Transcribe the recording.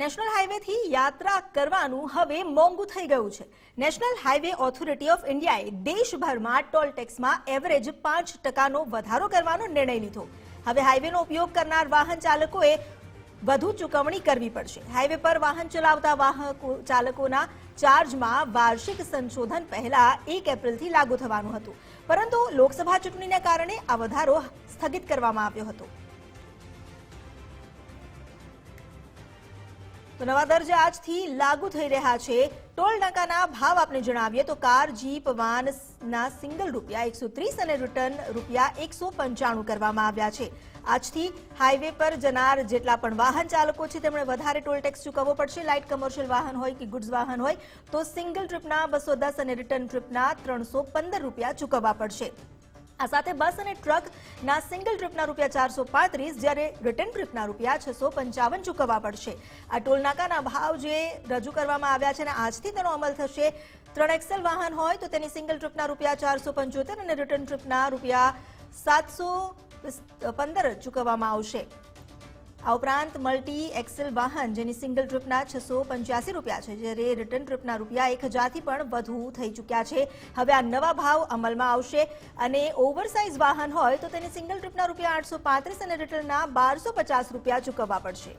National હાઈવેથી યાત્રા કરવાનું હવે મોંઘું થઈ ગયું છે. નેશનલ હાઈવે ઓથોરિટી ઓફ ઇન્ડિયાએ દેશભરમાં ટોલ ટેક્સમાં એવરેજ પાંચ ટકાનો વધારો કરવાનો નિર્ણય લીધો. હવે હાઈવેનો ઉપયોગ કરનાર વાહન ચાલકોએ વધુ ચૂકવણી કરવી પડશે. હાઈવે પર વાહન ચલાવતા વાહકો ચાલકોના ચાર્જમાં વાર્ષિક સંશોધન પહેલા એક એપ્રિલથી લાગુ થવાનું હતું. પરંતુ લોકસભા ચૂંટણીને કારણે આ વધારો સ્થગિત કરવામાં આવ્યો હતો. તો નવા દરજા આજથી લાગુ થઈ રહ્યા છે. ટોલ નાકાના ભાવ આપણે જણાવીએ તો કાર, જીપ, વાન ના સિંગલ રૂપિયા એકસો ત્રીસ અને રિટર્ન રૂપિયા એકસો પંચાણું કરવામાં આવ્યા છે. આજથી હાઈવે પર જનાર જેટલા પણ વાહન ચાલકો છે, તેમણે વધારે ટોલ ટેક્સ ચૂકવવો પડશે. લાઇટ કમર્શિયલ વાહન હોય કે ગુડ્સ વાહન હોય, તો સિંગલ ટ્રીપના બસો દસ અને રિટર્ન ટ્રીપના ત્રણસો પંદર રૂપિયા ચૂકવવા પડશે. આ સાથે બસ અને ટ્રકના સિંગલ ટ્રીપના રૂપિયા ચારસો પાંત્રીસ, જ્યારે રિટર્ન ટ્રીપના રૂપિયા છસો પંચાવન ચૂકવવા પડશે. આ ટોલનાકાના ભાવ જે રજૂ કરવામાં આવ્યા છે અને આજથી તેનો અમલ થશે. ત્રણ એક્સેલ વાહન હોય તો તેની સિંગલ ટ્રીપના રૂપિયા ચારસો પંચોતેર અને રિટર્ન ટ્રીપના રૂપિયા સાતસો પંદર ચૂકવવામાં આવશે. આ ઉપરાંત મલ્ટી એક્સેલ વાહન જેની સિંગલ ટ્રીપના છસો પંચ્યાસી રૂપિયા છે, જ્યારે રિટર્ન ટ્રીપના રૂપિયા એક હજારથી પણ વધુ થઈ ચૂક્યા છે. હવે આ નવા ભાવ અમલમાં આવશે અને ઓવરસાઇઝ વાહન હોય તો તેની સિંગલ ટ્રીપના રૂપિયા આઠસો પાંત્રીસ અને રિટર્નના બારસો પચાસ રૂપિયા ચૂકવવા પડશે.